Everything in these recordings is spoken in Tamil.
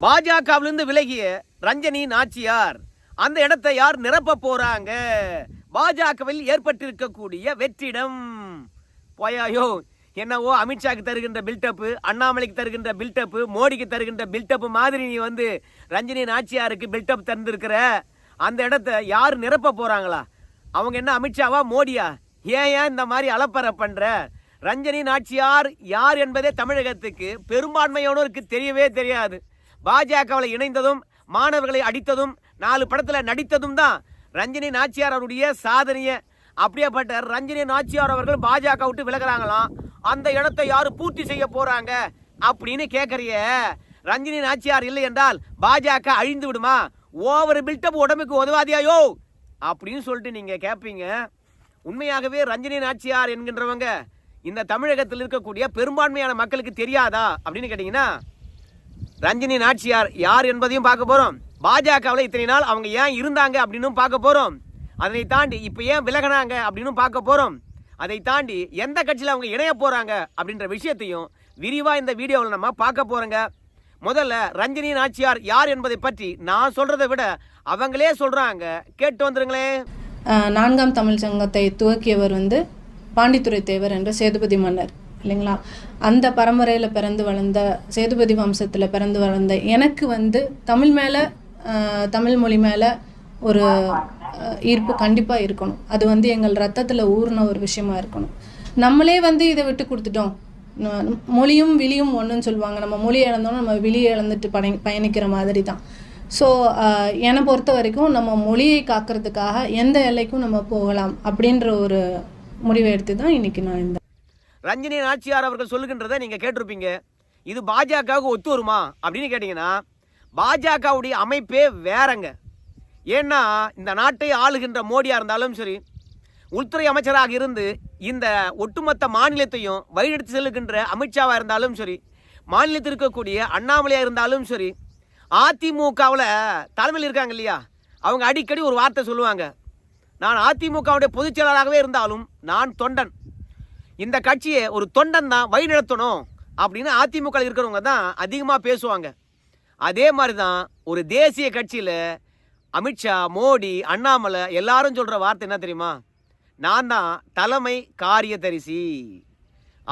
பாஜகவிலிருந்து விலகிய ரஞ்சனி நாச்சியார் அந்த இடத்தை யார் நிரப்ப போறாங்க? பாஜகவில் ஏற்பட்டிருக்கக்கூடிய வெற்றிடம். போயாயோ என்னவோ அமித்ஷாக்கு தருகின்ற பில்டப்பு அண்ணாமலைக்கு தருகின்ற பில்டப்பு மோடிக்கு தருகின்ற பில்டப் மாதிரி நீ வந்து ரஞ்சனி நாச்சியாருக்கு பில்டப் தந்திருக்கிற அந்த இடத்த யார் நிரப்ப போறாங்களா? அவங்க என்ன அமித்ஷாவா மோடியா? ஏன் ஏன் இந்த மாதிரி அலப்பறை பண்ற? ரஞ்சனி நாச்சியார் யார் என்பதே தமிழகத்துக்கு பெரும்பான்மையானோருக்கு தெரியவே தெரியாது. பாஜகவில் இணைந்ததும் மாணவர்களை அடித்ததும் நாலு படத்தில் நடித்ததும் தான் ரஞ்சினி நாச்சியார் அவருடைய சாதனையை. அப்படியேப்பட்ட ரஞ்சனி நாச்சியார் அவர்கள் பாஜக விட்டு விலகிறாங்களாம். அந்த இடத்தை யாரும் பூர்த்தி செய்ய போறாங்க அப்படின்னு கேட்கறிய ரஞ்சினி நாச்சியார் இல்லை என்றால் பாஜக அழிந்து விடுமா? ஓவர் பில்டப் உடம்புக்கு உதவாதியாயோ? அப்படின்னு சொல்லிட்டு நீங்க கேட்பீங்க உண்மையாகவே ரஞ்சினி நாச்சியார் என்கின்றவங்க இந்த தமிழகத்தில் இருக்கக்கூடிய பெரும்பான்மையான மக்களுக்கு தெரியாதா அப்படின்னு கேட்டீங்கன்னா ரஞ்சினி நாச்சியார் யார் என்பதையும் பார்க்க போகிறோம் பாஜகவில் இத்தனை நாள் அவங்க ஏன் இருந்தாங்க அப்படின்னும் பார்க்க போகிறோம் அதனை தாண்டி இப்போ ஏன் விலகினாங்க அப்படின்னு பார்க்க போகிறோம் அதை தாண்டி எந்த கட்சியில் அவங்க இணைய போகிறாங்க அப்படின்ற விஷயத்தையும் விரிவாக இந்த வீடியோவில் நம்ம பார்க்க போகிறோங்க முதல்ல ரஞ்சினி நாச்சியார் யார் என்பதை பற்றி நான் சொல்கிறத விட அவங்களே சொல்கிறாங்க கேட்டு வந்துருங்களேன். நான்காம் தமிழ் சங்கத்தை துவக்கியவர் வந்து பாண்டித்துரை தேவர் என்ற சேதுபதி மன்னர் இல்லைங்களா? அந்த பரம்பரையில் பிறந்து வளர்ந்த சேதுபதி வம்சத்தில் பிறந்து வளர்ந்த எனக்கு வந்து தமிழ் மேலே தமிழ் மொழி மேலே ஒரு ஈர்ப்பு கண்டிப்பாக இருக்கணும். அது வந்து எங்கள் ரத்தத்தில் ஊறின ஒரு விஷயமா இருக்கணும். நம்மளே வந்து இதை விட்டு கொடுத்துட்டோம். மொழியும் விழியும் ஒன்றுன்னு சொல்லுவாங்க. நம்ம மொழி இழந்தோம்னா நம்ம விழியை இழந்துட்டு பய பயணிக்கிற மாதிரி தான். ஸோ என்னை பொறுத்த வரைக்கும் நம்ம மொழியை காக்கிறதுக்காக எந்த எல்லைக்கும் நம்ம போகலாம் அப்படின்ற ஒரு முடிவை எடுத்து தான் இன்றைக்கி நான் இந்த ரஞ்சினி நாச்சியார் அவர்கள் சொல்லுகின்றதை நீங்கள் கேட்டிருப்பீங்க. இது பாஜகவுக்கு ஒத்து வருமா? அப்படின்னு கேட்டிங்கன்னா பாஜகவுடைய அமைப்பே வேறங்க. ஏன்னா இந்த நாட்டை ஆளுகின்ற மோடியாக இருந்தாலும் சரி உள்துறை அமைச்சராக இருந்து இந்த ஒட்டுமொத்த மாநிலத்தையும் வழிநடத்தி செல்லுகின்ற அமித்ஷாவாக இருந்தாலும் சரி மாநிலத்தில் இருக்கக்கூடிய அண்ணாமலையாக இருந்தாலும் சரி அதிமுகவில் தலைமையில் இருக்காங்க இல்லையா? அவங்க அடிக்கடி ஒரு வார்த்தை சொல்லுவாங்க. நான் அதிமுகவுடைய பொதுச் செயலாளராகவே இருந்தாலும் நான் தொண்டன். இந்த கட்சியை ஒரு தொண்டன் தான் வழிநடத்தணும் அப்படின்னு அதிமுக இருக்கிறவங்க தான் அதிகமாக பேசுவாங்க. அதே மாதிரி தான் ஒரு தேசிய கட்சியில் அமித்ஷா மோடி அண்ணாமலை எல்லாரும் சொல்கிற வார்த்தை என்ன தெரியுமா? நான் தான் தலைமை காரியதரிசி.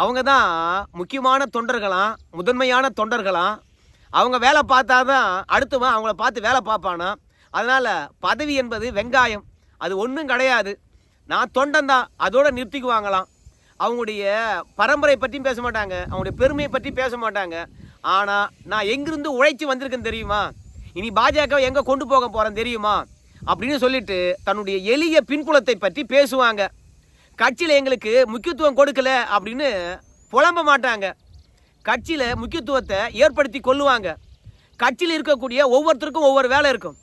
அவங்க தான் முக்கியமான தொண்டர்களாம் முதன்மையான தொண்டர்களாம் அவங்க வேலை பார்த்தா தான் அடுத்தவன் அவங்கள பார்த்து வேலை பார்ப்பானா? அதனால் பதவி என்பது வெங்காயம். அது ஒன்றும் கிடையாது. நான் தொண்டன் தான். அதோட நிறுத்திக்குவாங்களாம். அவங்களுடைய பரம்பரை பற்றியும் பேச மாட்டாங்க. அவங்களுடைய பெருமையை பற்றி பேச மாட்டாங்க. ஆனால் நான் எங்கிருந்து உழைச்சி வந்திருக்கேன் தெரியுமா? இனி பாஜக எங்கே கொண்டு போக போகிறேன் தெரியுமா? அப்படின்னு சொல்லிட்டு தன்னுடைய எளிய பின்புலத்தை பற்றி பேசுவாங்க. கட்சியில் எங்களுக்கு முக்கியத்துவம் கொடுக்கல அப்படின்னு புலம்ப மாட்டாங்க. கட்சியில் முக்கியத்துவத்தை ஏற்படுத்தி கொள்ளுவாங்க. கட்சியில் இருக்கக்கூடிய ஒவ்வொருத்தருக்கும் ஒவ்வொரு வேலை இருக்கும்.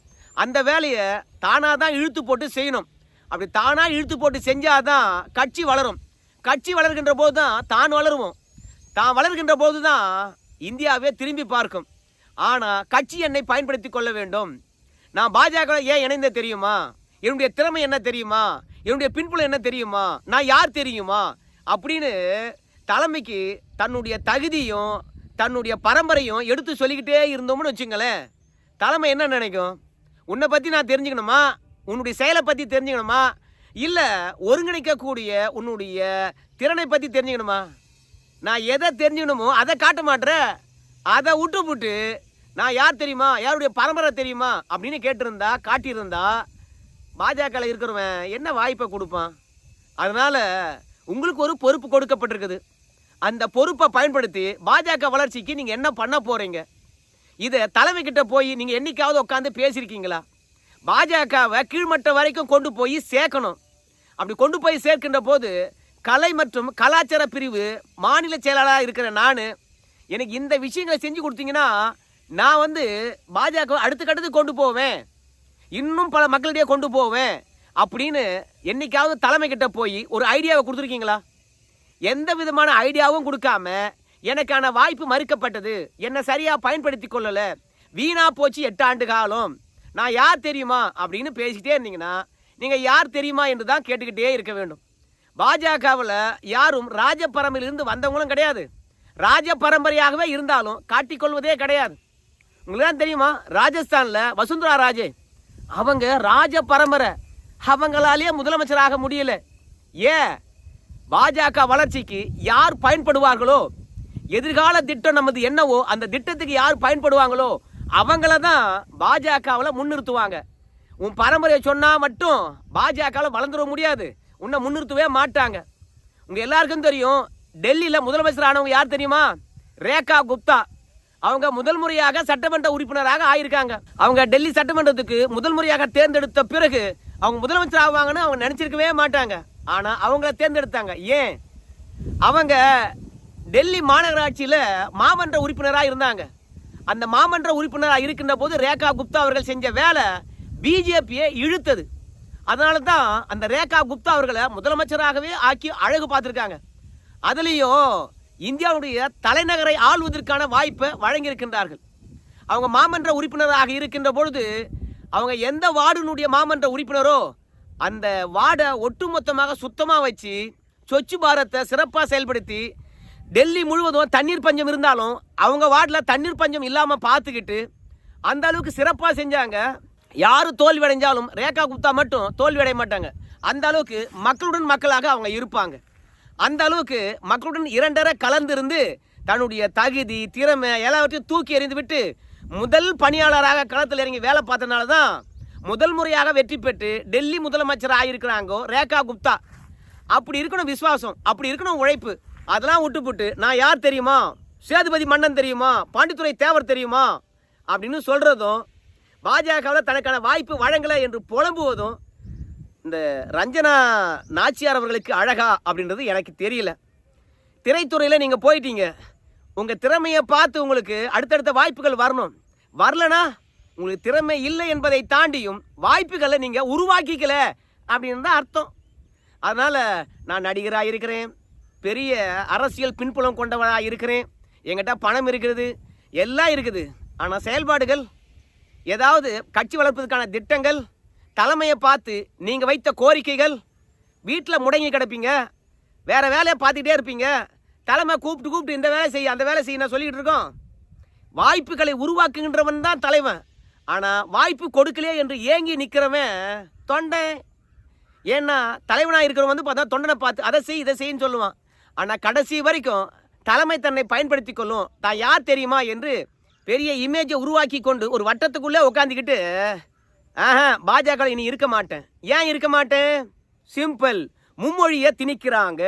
அந்த வேலையை தானாக தான் இழுத்து போட்டு செய்யணும். அப்படி தானாக இழுத்து போட்டு செஞ்சால் தான் கட்சி வளரும். கட்சி வளர்கின்ற போது தான் தான் வளருவோம். தான் வளர்கின்ற போது தான் இந்தியாவே திரும்பி பார்க்கும். ஆனால் கட்சி என்னை பயன்படுத்தி கொள்ள வேண்டும். நான் பாஜக ஏன் இணைந்த தெரியுமா? என்னுடைய திறமை என்ன தெரியுமா? என்னுடைய பின்புலம் என்ன தெரியுமா? நான் யார் தெரியுமா? அப்படின்னு தலைமைக்கு தன்னுடைய தகுதியும் தன்னுடைய பரம்பரையும் எடுத்து சொல்லிக்கிட்டே இருந்தோம்னு வச்சுங்களேன். தலைமை என்ன நினைக்கும்? உன்னை பற்றி நான் தெரிஞ்சுக்கணுமா? உன்னுடைய செயலை பற்றி தெரிஞ்சுக்கணுமா? இல்லை ஒருங்கிணைக்கக்கூடிய உன்னுடைய திறனை பற்றி தெரிஞ்சுக்கணுமா? நான் எதை தெரிஞ்சுக்கணுமோ அதை காட்ட மாட்டேற. அதை விட்டு போட்டு நான் யார் தெரியுமா? யாருடைய பரம்பரை தெரியுமா? அப்படின்னு கேட்டிருந்தா காட்டியிருந்தா பாஜகவில் இருக்கிறவன் என்ன வாய்ப்பை கொடுப்பான்? அதனால் உங்களுக்கு ஒரு பொறுப்பு கொடுக்கப்பட்டிருக்குது. அந்த பொறுப்பை பயன்படுத்தி பாஜக வளர்ச்சிக்கு நீங்கள் என்ன பண்ண போகிறீங்க இதை தலைமை கிட்ட போய் நீங்கள் என்றைக்காவது உட்காந்து பேசியிருக்கீங்களா? பாஜகவை கீழ்மட்டம் வரைக்கும் கொண்டு போய் சேர்க்கணும். அப்படி கொண்டு போய் சேர்க்கின்ற போது கலை மற்றும் கலாச்சார பிரிவு மாநில செயலாளராக இருக்கிற நான் எனக்கு இந்த விஷயங்களை செஞ்சு கொடுத்தீங்கன்னா நான் வந்து பாஜக அடுத்த கட்டத்துக்கு கொண்டு போவேன். இன்னும் பல மக்களிடையே கொண்டு போவேன். அப்படின்னு என்னைக்காவது தலைமை கிட்ட போய் ஒரு ஐடியாவை கொடுத்துருக்கீங்களா? எந்த விதமான ஐடியாவும் கொடுக்காம எனக்கான வாய்ப்பு மறுக்கப்பட்டது. என்னை சரியாக பயன்படுத்தி கொள்ளலை. வீணா போச்சு எட்டு ஆண்டு காலம். நான் யார் தெரியுமா அப்படின்னு பேசிக்கிட்டே இருந்தீங்கன்னா நீங்கள் யார் தெரியுமா என்று தான் கேட்டுக்கிட்டே இருக்க வேண்டும். பாஜகவில் யாரும் ராஜ பரம்பரையிலிருந்து வந்தவங்களும் கிடையாது. ராஜ பரம்பரையாகவே இருந்தாலும் காட்டிக்கொள்வதே கிடையாது. உங்களுக்கு தான் தெரியுமா? ராஜஸ்தானில் வசுந்தரா ராஜே. அவங்க ராஜ பரம்பரை அவங்களாலேயே முதலமைச்சராக முடியல. ஏன் பாஜக வளர்ச்சிக்கு யார் பயன்படுவார்களோ? எதிர்கால திட்டம் நமது என்னவோ? அந்த திட்டத்துக்கு யார் பயன்படுவாங்களோ? அவங்கள தான் பாஜகவில் முன்னிறுத்துவாங்க. உன் பரம்பரையை சொன்னால் மட்டும் பாஜகவில் வளர்ந்துட முடியாது. உன்னை முன்னிறுத்தவே மாட்டாங்க. உங்கள் எல்லாருக்கும் தெரியும் டெல்லியில் முதலமைச்சர் ஆனவங்க யார் தெரியுமா? ரேகா குப்தா. அவங்க முதல் முறையாக சட்டமன்ற உறுப்பினராக ஆயிருக்காங்க. அவங்க டெல்லி சட்டமன்றத்துக்கு முதல் முறையாக தேர்ந்தெடுத்த பிறகு அவங்க முதலமைச்சர் ஆவாங்கன்னு அவங்க நினச்சிருக்கவே மாட்டாங்க. ஆனால் அவங்கள தேர்ந்தெடுத்தாங்க. ஏன்? அவங்க டெல்லி மாநகராட்சியில் மாமன்ற உறுப்பினராக இருந்தாங்க. அந்த மாமன்ற உறுப்பினராக இருக்கின்ற போது ரேகா குப்தா அவர்கள் செஞ்ச வேலை பிஜேபியை இழுத்தது. அதனால தான் அந்த ரேகா குப்தா அவர்களை முதலமைச்சராகவே ஆக்கி அழகு பார்த்துருக்காங்க. அதுலேயும் இந்தியாவுடைய தலைநகரை ஆள்வதற்கான வாய்ப்பை வழங்கியிருக்கின்றார்கள். அவங்க மாமன்ற உறுப்பினராக இருக்கின்ற பொழுது அவங்க எந்த வார்டினுடைய மாமன்ற உறுப்பினரோ அந்த வார்டை ஒட்டுமொத்தமாக சுத்தமாக வச்சு சொச்சு பாரத்தை சிறப்பாக செயல்படுத்தி டெல்லி முழுவதும் தண்ணீர் பஞ்சம் இருந்தாலும் அவங்க வார்டில் தண்ணீர் பஞ்சம் இல்லாமல் பார்த்துக்கிட்டு அந்த அளவுக்கு சிறப்பாக செஞ்சாங்க. யார் தோல்வி அடைஞ்சாலும் ரேகா குப்தா மட்டும் தோல்வி அடைய மாட்டாங்க. அந்த அளவுக்கு மக்களுடன் மக்களாக அவங்க இருப்பாங்க. அந்த அளவுக்கு மக்களுடன் இரண்டரை கலந்திருந்து தன்னுடைய தகுதி திறமை எல்லாவற்றையும் தூக்கி எறிந்து விட்டு முதல் பணியாளராக களத்தில் இறங்கி வேலை பார்த்தனால தான் முதல் முறையாக வெற்றி பெற்று டெல்லி முதலமைச்சர் ஆகியிருக்கிறாங்கோ ரேகா குப்தா. அப்படி இருக்கணும் விசுவாசம் அப்படி இருக்கணும் உழைப்பு. அதெல்லாம் விட்டுப்புட்டு நான் யார் தெரியுமா? சேதுபதி மன்னன் தெரியுமா? பாண்டித்துறை தேவர் தெரியுமா? அப்படின்னு சொல்கிறதும் பாஜகவில் தனக்கான வாய்ப்பு வழங்கலை என்று புலம்புவதும் இந்த ரஞ்சனா நாச்சியார் அவர்களுக்கு அழகா அப்படின்றது எனக்கு தெரியல. திரைத்துறையில் நீங்கள் போயிட்டீங்க. உங்கள் திறமையை பார்த்து உங்களுக்கு அடுத்தடுத்த வாய்ப்புகள் வரணும். வரலனா உங்களுக்கு திறமை இல்லை என்பதை தாண்டியும் வாய்ப்புகளை நீங்கள் உருவாக்கிக்கல அப்படின்னு தான் அர்த்தம். அதனால் நான் நடிகராக இருக்கிறேன் பெரிய அரசியல் பின்புலம் கொண்டவனாக இருக்கிறேன். என்கிட்ட பணம் இருக்கிறது எல்லாம் இருக்குது. ஆனால் செயல்பாடுகள் ஏதாவது கட்சி வளர்ப்பதற்கான திட்டங்கள் தலைமையை பார்த்து நீங்கள் வைத்த கோரிக்கைகள் வீட்டில் முடங்கி கிடப்பீங்க வேறு வேலையை பார்த்துக்கிட்டே இருப்பீங்க தலைமை கூப்பிட்டு கூப்பிட்டு இந்த வேலை செய்ய அந்த வேலை செய்ய நான் சொல்லிக்கிட்டு இருக்கோம். வாய்ப்புகளை உருவாக்குகின்றவன் தான் தலைவன். ஆனால் வாய்ப்பு கொடுக்கலையே என்று ஏங்கி நிற்கிறவன் தொண்டை. ஏன்னா தலைவனாக இருக்கிறவன் வந்து பார்த்தா தொண்டனை பார்த்து அதை செய் இதை செய்யன்னு சொல்லுவான். ஆனால் கடைசி வரைக்கும் தலைமை தன்னை பயன்படுத்தி கொள்ளும். தான் யார் தெரியுமா என்று பெரிய இமேஜை உருவாக்கி கொண்டு ஒரு வட்டத்துக்குள்ளே உட்காந்துக்கிட்டு ஆஹா பாஜக இனி இருக்க மாட்டேன். ஏன் இருக்க மாட்டேன்? சிம்பிள் மும்மொழியை திணிக்கிறாங்க.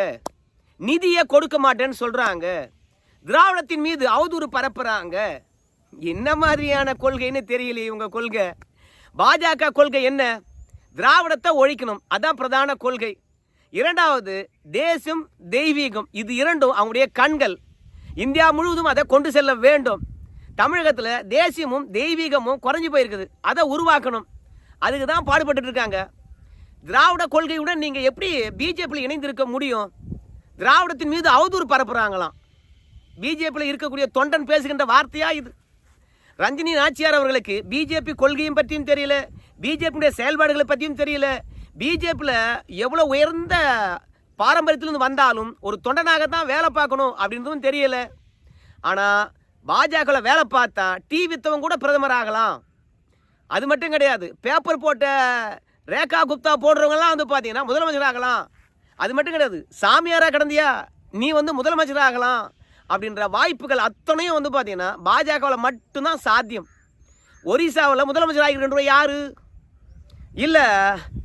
நிதியை கொடுக்க மாட்டேன்னு சொல்றாங்க. திராவிடத்தின் மீது அவதூறு பரப்புறாங்க. என்ன மாதிரியான கொள்கைன்னு தெரியலையே இவங்க கொள்கை. பாஜக கொள்கை என்ன? திராவிடத்தை ஒழிக்கணும். அதான் பிரதான கொள்கை. இரண்டாவது தேசம் தெய்வீகம் இது இரண்டும் அவங்களுடைய கண்கள். இந்தியா முழுவதும் அதை கொண்டு செல்ல வேண்டும். தமிழகத்தில் தேசியமும் தெய்வீகமும் குறைஞ்சு போயிருக்குது. அதை உருவாக்கணும். அதுக்கு தான் பாடுபட்டு இருக்காங்க. திராவிட கொள்கையுடன் நீங்கள் எப்படி பிஜேபியில் இணைந்திருக்க முடியும்? திராவிடத்தின் மீது அவதூறு பரப்புகிறாங்களாம் பிஜேபியில் இருக்கக்கூடிய தொண்டன் பேசுகின்ற வார்த்தையா இது? ரஞ்சினி நாச்சியார் அவர்களுக்கு பிஜேபி கொள்கையும் பற்றியும் தெரியல. பிஜேபியுடைய செயல்பாடுகளை பற்றியும் தெரியல. பிஜேபியில் எவ்வளோ உயர்ந்த பாரம்பரியத்திலிருந்து வந்தாலும் ஒரு தொண்டனாக தான் வேலை பார்க்கணும் அப்படின்றதும் தெரியல. ஆனால் பாஜகவில் வேலை பார்த்தா டீ வித்தவன் கூட பிரதமர் ஆகலாம். அது மட்டும் கிடையாது. பேப்பர் போட்ட ரேகா குப்தா போடுறவங்கலாம் வந்து பார்த்தீங்கன்னா முதலமைச்சர் ஆகலாம். அது மட்டும் கிடையாது. சாமியாராக கிடந்தியா? நீ வந்து முதலமைச்சர் ஆகலாம் அப்படின்ற வாய்ப்புகள் அத்தனையும் வந்து பார்த்தீங்கன்னா பாஜகவில் மட்டும்தான் சாத்தியம். ஒரிசாவில் முதலமைச்சர் ஆகிருக்கின்ற யாரு? இல்லை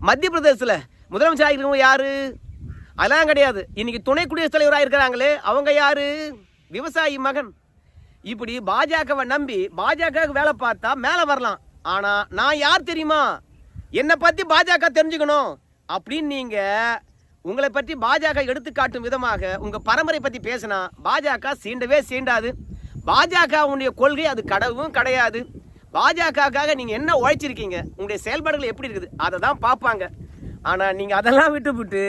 மத்திய பிரதேசத்தில் முதலமைச்சர் ஆகிருக்கவங்க யாரு? அதெல்லாம் கிடையாது. இன்னைக்கு துணை குடியரசுத் தலைவராக இருக்கிறாங்களே அவங்க யாரு? விவசாயி மகன். இப்படி பாஜகவை நம்பி பாஜகவுக்கு வேலை பார்த்தா மேலே வரலாம். ஆனால் நான் யார் தெரியுமா? என்னை பற்றி பாஜக தெரிஞ்சுக்கணும். அப்படின்னு நீங்கள் உங்களை பற்றி பாஜக எடுத்து காட்டும் விதமாக உங்கள் பரம்பரை பற்றி பேசினா பாஜக சீண்டவே சீண்டாது. பாஜகவுடைய கொள்கை அது கடவும் கிடையாது. பாஜகவுக்காக நீங்கள் என்ன உழைச்சிருக்கீங்க? உங்களுடைய செயல்பாடுகள் எப்படி இருக்குது? அதை தான் பார்ப்பாங்க. ஆனால் நீங்கள் அதெல்லாம் விட்டு விட்டு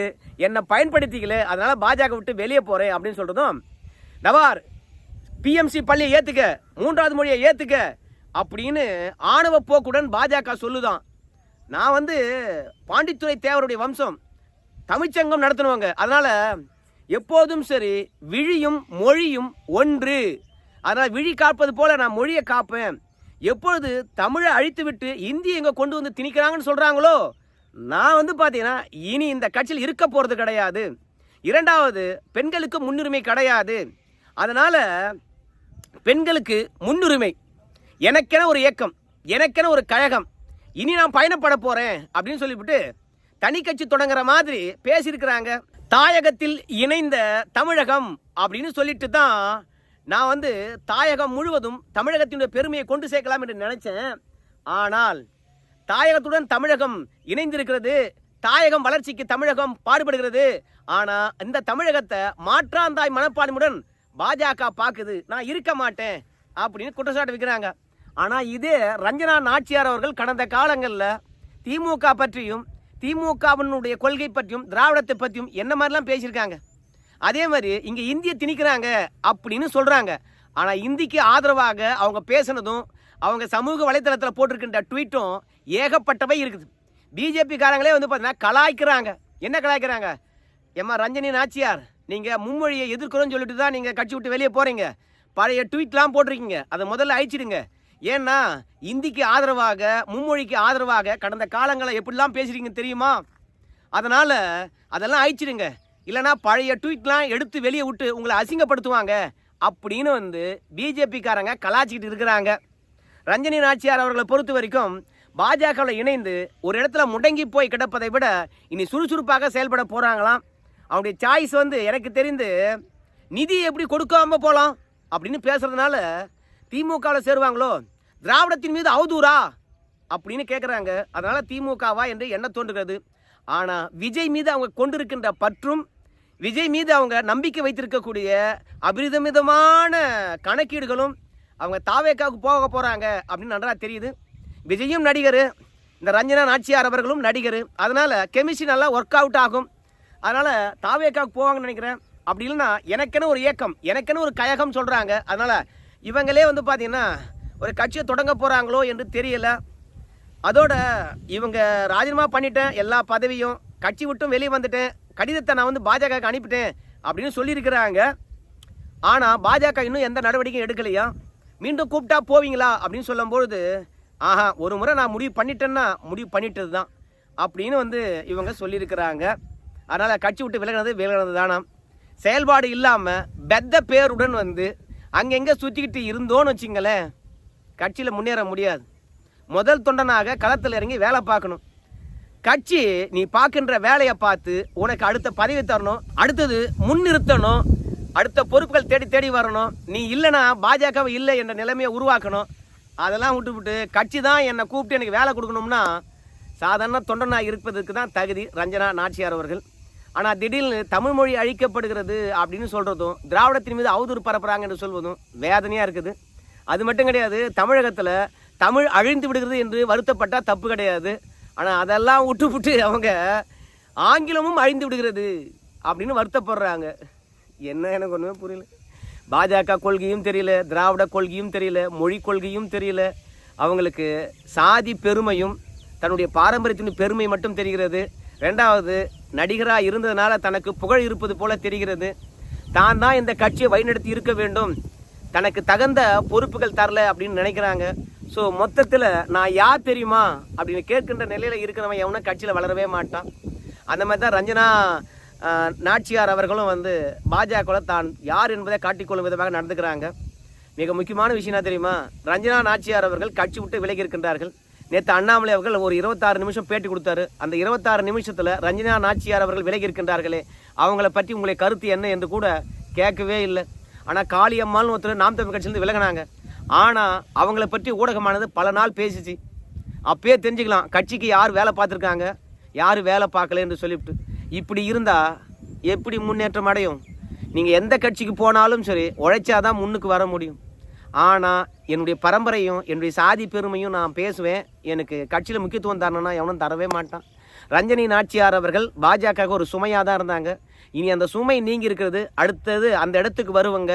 என்னை பயன்படுத்திக்கல அதனால் பாஜக விட்டு வெளியே போகிறேன் அப்படின்னு சொல்கிறதும் நவார் பிஎம்சி பள்ளியை ஏற்றுக்க மூன்றாவது மொழியை ஏற்றுக்க அப்படின்னு ஆணவ போக்குடன் பாஜக சொல்லுதான். நான் வந்து பாண்டித்துறை தேவருடைய வம்சம் தமிழ்ச்சங்கம் நடத்தினவங்க. அதனால் எப்போதும் சரி விழியும் மொழியும் ஒன்று. அதனால் விழி காப்பது போல நான் மொழியை காப்பேன். எப்பொழுது தமிழை அழித்து விட்டு இந்தி எங்கே கொண்டு வந்து திணிக்கிறாங்கன்னு சொல்கிறாங்களோ நான் வந்து பார்த்தீங்கன்னா இனி இந்த கட்சியில் இருக்க போகிறது கிடையாது. இரண்டாவது பெண்களுக்கு முன்னுரிமை கிடையாது. அதனால் பெண்களுக்கு முன்னுரிமை. எனக்கென ஒரு இயக்கம் எனக்கென ஒரு கழகம் இனி நான் பயணப்பட போகிறேன் அப்படின்னு சொல்லிவிட்டு தனி கட்சி தொடங்குற மாதிரி பேசியிருக்கிறாங்க. தாயகத்தில் இணைந்த தமிழகம் அப்படின்னு சொல்லிட்டு தான் நான் வந்து தாயகம் முழுவதும் தமிழகத்தினுடைய பெருமையை கொண்டு சேர்க்கலாம் என்று நினைச்சேன். ஆனால் தாயகத்துடன் தமிழகம் இணைந்திருக்கிறது தாயகம் வளர்ச்சிக்கு தமிழகம் பாடுபடுகிறது. ஆனால் இந்த தமிழகத்தை மாற்றாந்தாய் மனப்பான்மையுடன் பாஜக பார்க்குது நான் இருக்க மாட்டேன் அப்படின்னு குற்றச்சாட்டு வைக்கிறாங்க. ஆனால் இதே ரஞ்சனா நாச்சியார் அவர்கள் கடந்த காலங்களில் திமுக பற்றியும் திமுகவினுடைய கொள்கை பற்றியும் திராவிடத்தை பற்றியும் என்ன மாதிரிலாம் பேசியிருக்காங்க? அதே மாதிரி இங்கே இந்தியை திணிக்கிறாங்க அப்படின்னு சொல்கிறாங்க ஆனால் இந்திக்கு ஆதரவாக அவங்க பேசுனதும் அவங்க சமூக வலைத்தளத்தில் போட்டிருக்கின்ற ட்வீட்டும் ஏகப்பட்டவை இருக்குது. பிஜேபி காரங்களே வந்து பார்த்தீங்கன்னா கலாய்க்கிறாங்க. என்ன கலாய்க்கிறாங்க? ஏம்மா ரஞ்சனி நாச்சியார் நீங்கள் மும்மொழியை எதிர்க்கிறோன்னு சொல்லிட்டு தான் நீங்கள் கட்சி விட்டு வெளியே போகிறீங்க பழைய ட்வீட்லாம் போட்டிருக்கீங்க. அதை முதல்ல அழிச்சிடுங்க. ஏன்னா இந்திக்கு ஆதரவாக மும்மொழிக்கு ஆதரவாக கடந்த காலங்களை எப்படிலாம் பேசுகிறீங்க தெரியுமா? அதனால் அதெல்லாம் அழிச்சிடுங்க. இல்லைன்னா பழைய ட்வீட்லாம் எடுத்து வெளியே விட்டு உங்களை அசிங்கப்படுத்துவாங்க அப்படின்னு வந்து பிஜேபிக்காரங்க கலாச்சிக்கிட்டு இருக்கிறாங்க. ரஞ்சனி நாச்சியார் அவர்களை பொறுத்த வரைக்கும் பாஜகவில் இணைந்து ஒரு இடத்துல முடங்கி போய் கிடப்பதை விட இனி சுறுசுறுப்பாக செயல்பட போகிறாங்களாம் அவனுடைய சாய்ஸ் வந்து எனக்கு தெரிந்து நிதி எப்படி கொடுக்காம போகலாம் அப்படின்னு பேசுகிறதுனால திமுகவில் சேருவாங்களோ? திராவிடத்தின் மீது அவதூறா? அப்படின்னு கேட்குறாங்க அதனால் திமுகவா என்று என்ன தோன்றுகிறது. ஆனால் விஜய் மீது அவங்க கொண்டிருக்கின்ற பற்றும் விஜய் மீது அவங்க நம்பிக்கை வைத்திருக்கக்கூடிய அபரிதமிதமான கணக்கீடுகளும் அவங்க தாவேக்காவுக்கு போக போகிறாங்க அப்படின்னு நன்றா தெரியுது. விஜயும் நடிகர் இந்த ரஞ்சனா நாச்சியார் அவர்களும் நடிகர். அதனால் கெமிஸ்ட்ரி நல்லா ஒர்க் அவுட் ஆகும். அதனால் தாவேக்காவுக்கு போவாங்கன்னு நினைக்கிறேன். அப்படி இல்லைன்னா எனக்கென ஒரு இயக்கம் எனக்கென ஒரு கழகம் சொல்கிறாங்க அதனால் இவங்களே வந்து பார்த்திங்கன்னா ஒரு கட்சியை தொடங்க போகிறாங்களோ என்று தெரியல. அதோட இவங்க ராஜினாமா பண்ணிட்டேன் எல்லா பதவியும். கட்சி விட்டும் வெளியே வந்துட்டேன். கடிதத்தை நான் வந்து பாஜகவுக்கு அனுப்பிட்டேன் அப்படின்னு சொல்லியிருக்கிறாங்க. ஆனால் பாஜக இன்னும் எந்த நடவடிக்கையும் எடுக்கலையா? மீண்டும் கூப்பிட்டா போவீங்களா? அப்படின்னு சொல்லும்பொழுது ஆஹா ஒரு முறை நான் முடிவு பண்ணிட்டேன்னா முடிவு பண்ணிட்டது தான் அப்படின்னு வந்து இவங்க சொல்லியிருக்கிறாங்க. அதனால் கட்சி விட்டு விலகினது விலகினது தானா? செயல்பாடு இல்லாமல் பெத்த பேருடன் வந்து அங்கெங்கே சுற்றிக்கிட்டு இருந்தோன்னு வச்சிங்களேன் கட்சியில் முன்னேற முடியாது. முதல் தொண்டனாக களத்தில் இறங்கி வேலை பார்க்கணும். கட்சி நீ பார்க்கின்ற வேலையை பார்த்து உனக்கு அடுத்த பதவி தரணும் அடுத்தது முன்னிறுத்தணும் அடுத்த பொறுப்புகள் தேடி தேடி வரணும். நீ இல்லைனா பாஜகவை இல்லை என்ற நிலைமையை உருவாக்கணும். அதெல்லாம் விட்டுவிட்டு கட்சி தான் என்னை கூப்பிட்டு எனக்கு வேலை கொடுக்கணும்னா சாதாரண தொண்டனாக இருப்பதற்கு தான் தகுதி ரஞ்சனா நாச்சியார் அவர்கள். ஆனால் திடீர்னு தமிழ் மொழி அழிக்கப்படுகிறது அப்படின்னு சொல்கிறதும் திராவிடத்தின் மீது அவதூறு பரப்புகிறாங்க என்று சொல்வதும் வேதனையாக இருக்குது. அது மட்டும் கிடையாது தமிழகத்தில் தமிழ் அழிந்து விடுகிறது என்று வருத்தப்பட்டால் தப்பு கிடையாது. ஆனால் அதெல்லாம் விட்டுவிட்டு அவங்க ஆங்கிலமும் அழிந்து விடுகிறது அப்படின்னு வருத்தப்படுறாங்க. என்ன எனக்கு ஒன்றுமே புரியல. பாஜக கொள்கையும் தெரியல திராவிட கொள்கையும் தெரியல மொழி கொள்கையும் தெரியல. அவங்களுக்கு சாதி பெருமையும் தன்னுடைய பாரம்பரியத்தின் பெருமை மட்டும் தெரிகிறது. ரெண்டாவது நடிகராக இருந்ததுனால தனக்கு புகழ் இருப்பது போல தெரிகிறது. தான் தான் இந்த கட்சியை வழிநடத்தி இருக்க வேண்டும். தனக்கு தகுந்த பொறுப்புகள் தரல அப்படின்னு நினைக்கிறாங்க. ஸோ மொத்தத்தில் நான் யார் தெரியுமா? அப்படின்னு கேட்கின்ற நிலையில் இருக்கிறவன் எவனும் கட்சியில் வளரவே மாட்டான். அந்த மாதிரி தான் ரஞ்சனா நாச்சியார் அவர்களும் வந்து பாஜகவில் தான் யார் என்பதை காட்டிக்கொள்ளும் விதமாக நடந்துக்கிறாங்க. மிக முக்கியமான விஷயம் என்ன தெரியுமா? ரஞ்சனா நாச்சியார் அவர்கள் கட்சி விட்டு விலகி இருக்கின்றார்கள். நேற்று அண்ணாமலை அவர்கள் ஒரு இருபத்தாறு நிமிஷம் பேட்டி கொடுத்தாரு. அந்த இருபத்தாறு நிமிஷத்தில் ரஞ்சனா நாச்சியார் அவர்கள் விலகி இருக்கின்றார்களே அவங்கள பற்றி உங்களுடைய கருத்து என்ன என்று கூட கேட்கவே இல்லை. ஆனால் காளியம்மாள்னு ஒருத்தர் நாம் தமிழ் கட்சியிலேருந்து விலகினாங்க. ஆனால் அவங்கள பற்றி ஊடகமானது பல நாள் பேசிச்சு. அப்பயே தெரிஞ்சுக்கலாம் கட்சிக்கு யார் வேலை பார்த்துருக்காங்க யார் வேலை பார்க்கல என்று சொல்லிவிட்டு. இப்படி இருந்தால் எப்படி முன்னேற்றம் அடையும்? நீங்கள் எந்த கட்சிக்கு போனாலும் சரி உழைச்சாதான் முன்னுக்கு வர முடியும். ஆனால் என்னுடைய பரம்பரையும் என்னுடைய சாதி பெருமையும் நான் பேசுவேன். எனக்கு கட்சியில் முக்கியத்துவம் தரணும்னா எவனும் தரவே மாட்டான். ரஞ்சனி நாச்சியார் அவர்கள் பாஜக ஒரு சுமையாக தான் இருந்தாங்க. இனி அந்த சுமை நீங்கி இருக்கிறது அடுத்தது அந்த இடத்துக்கு வருவங்க.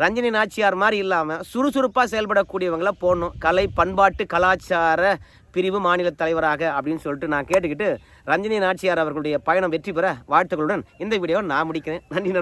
ரஞ்சினி நாச்சியார் மாதிரி இல்லாமல் சுறுசுறுப்பாக செயல்படக்கூடியவங்கள போடணும் கலை பண்பாட்டு கலாச்சார பிரிவு மாநில தலைவராக அப்படின்னு சொல்லிட்டு நான் கேட்டுக்கிட்டு ரஞ்சினி நாச்சியார் அவர்களுடைய பயணம் வெற்றி பெற வாழ்த்துக்களுடன் இந்த வீடியோவை நான் முடிக்கிறேன் நன்றி நண்பர்களே.